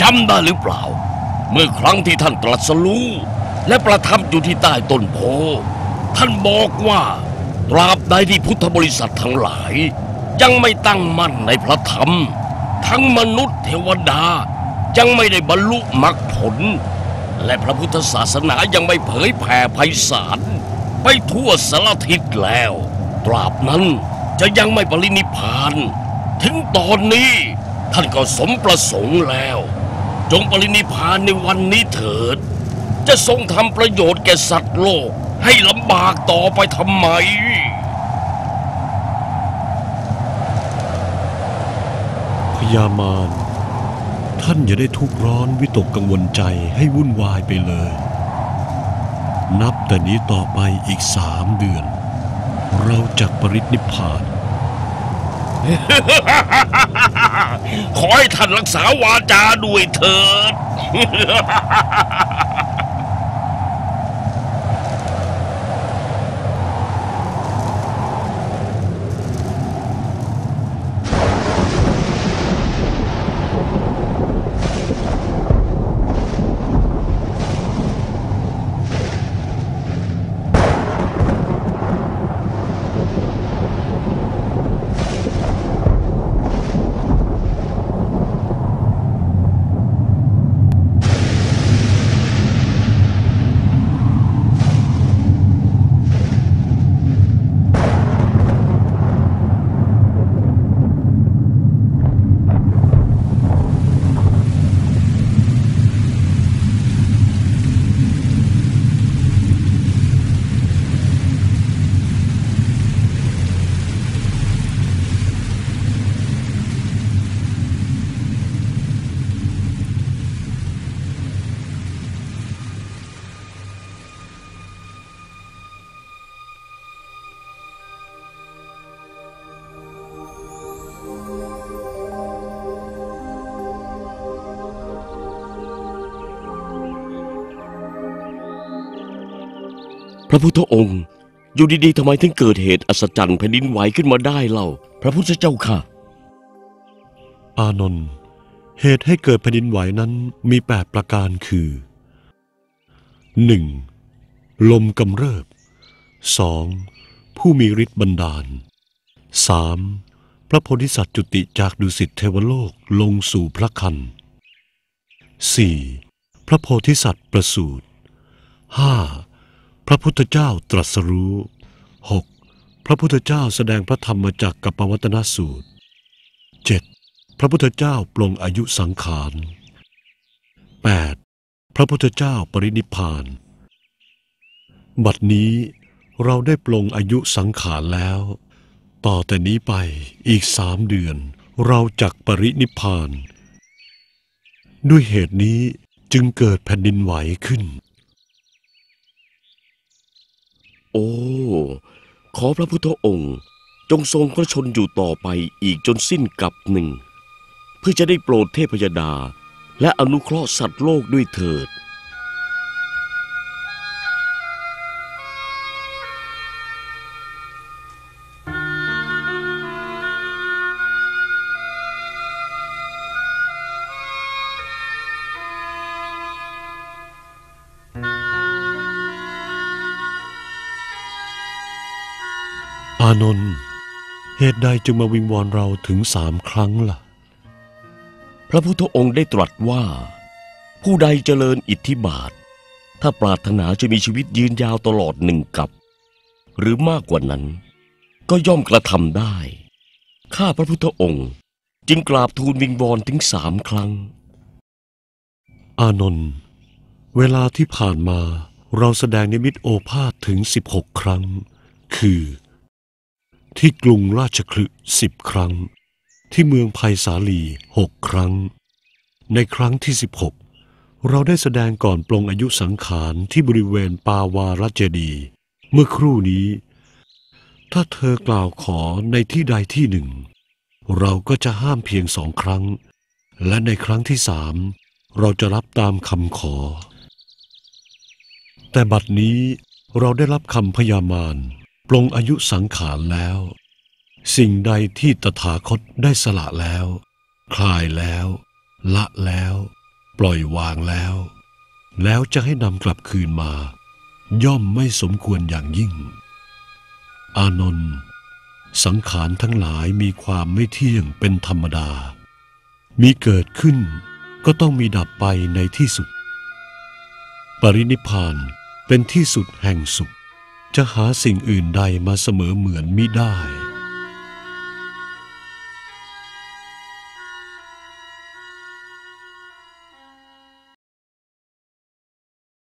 จำได้หรือเปล่า เมื่อครั้งที่ท่านตรัสรู้และประทับอยู่ที่ใต้ต้นโพท่านบอกว่าตราบใดที่พุทธบริษัททั้งหลาย ยังไม่ตั้งมั่นในพระธรรม ทั้งมนุษย์เทวดายังไม่ได้บรรลุมรรคผล และพระพุทธศาสนายังไม่เผยแผ่ไพศาลไปทั่วสารทิศแล้ว ตราบนั้นจะยังไม่ปรินิพาน ถึงตอนนี้ท่านก็สมประสงค์แล้ว จงปรินิพานในวันนี้เถิด จะทรงทำประโยชน์แก่สัตว์โลกให้ลำบากต่อไปทำไมพญามารท่านอย่าได้ทุกข์ร้อนวิตกกังวลใจให้วุ่นวายไปเลย นับแต่นี้ต่อไปอีกสามเดือน เราจะปรินิพพาน ขอให้ท่านรักษาวาจาด้วยเถิด พระพุทธองค์อยู่ดีๆทำไมถึงเกิดเหตุอัศจรรย์แผ่นดินไหวขึ้นมาได้เล่า พระพุทธเจ้าค่ะ อานนท์เหตุให้เกิดแผ่นดินไหวนั้นมีแปดประการคือ 1. ลมกำเริบ 2. ผู้มีฤทธิ์บันดาล 3. พระโพธิสัตว์จุติจากดุสิตเทวโลกลงสู่พระคัน 4. พระโพธิสัตว์ประสูติ 5. พระพุทธเจ้าตรัสรู้ 6. พระพุทธเจ้าแสดงพระธรรมจากกัปวัตนสูตร 7. พระพุทธเจ้าปลงอายุสังขาร 8. พระพุทธเจ้าปรินิพาน บัดนี้เราได้ปลงอายุสังขารแล้ว ต่อแต่นี้ไปอีกสามเดือน เราจักปรินิพพาน ด้วยเหตุนี้จึงเกิดแผ่นดินไหวขึ้น โอ้ ขอพระพุทธองค์ จงทรงพระชนอยู่ต่อไปอีกจนสิ้นกับหนึ่ง เพื่อจะได้โปรดเทพยดา และอนุเคราะห์สัตว์โลกด้วยเถิดานนท์เหตุใดจึงมาวิงวอนเราถึงสามครั้งล่ะ พระพุทธองค์ได้ตรัสว่า ผู้ใดเจริญอิทธิบาท ถ้าปรารถนาจะมีชีวิตยืนยาวตลอดหนึ่งกับ หรือมากกว่านั้น ก็ย่อมกระทำได้ ข้าพระพุทธองค์จึงกราบทูลวิงวอนถึงสามครั้ง อานนท์เวลาที่ผ่านมาเราแสดงนิมิตโอภาสถึง16ครั้ง คือ ที่กรุงราชคลึสิบครั้ง ที่เมืองไผ่สาลีหกครั้ง ในครั้งที่ 16 เราได้แสดงก่อนปลงอายุสังขารที่บริเวณปาวารเจดี เมื่อครู่นี้ ถ้าเธอกล่าวขอในที่ใดที่หนึ่ง เราก็จะห้ามเพียงสองครั้ง และในครั้งที่สามเราจะรับตามคำขอ แต่บัดนี้เราได้รับคำพยามาร ปลงอายุสังขารแล้ว สิ่งใดที่ตถาคตได้สละแล้ว คลายแล้ว ละแล้ว ปล่อยวางแล้ว แล้วจะให้นำกลับคืนมา ย่อมไม่สมควรอย่างยิ่ง อานนท์สังขารทั้งหลายมีความไม่เที่ยงเป็นธรรมดา มีเกิดขึ้นก็ต้องมีดับไปในที่สุด ปรินิพพานเป็นที่สุดแห่งสุข จะหาสิ่งอื่นใดมาเสมอเหมือนมิได้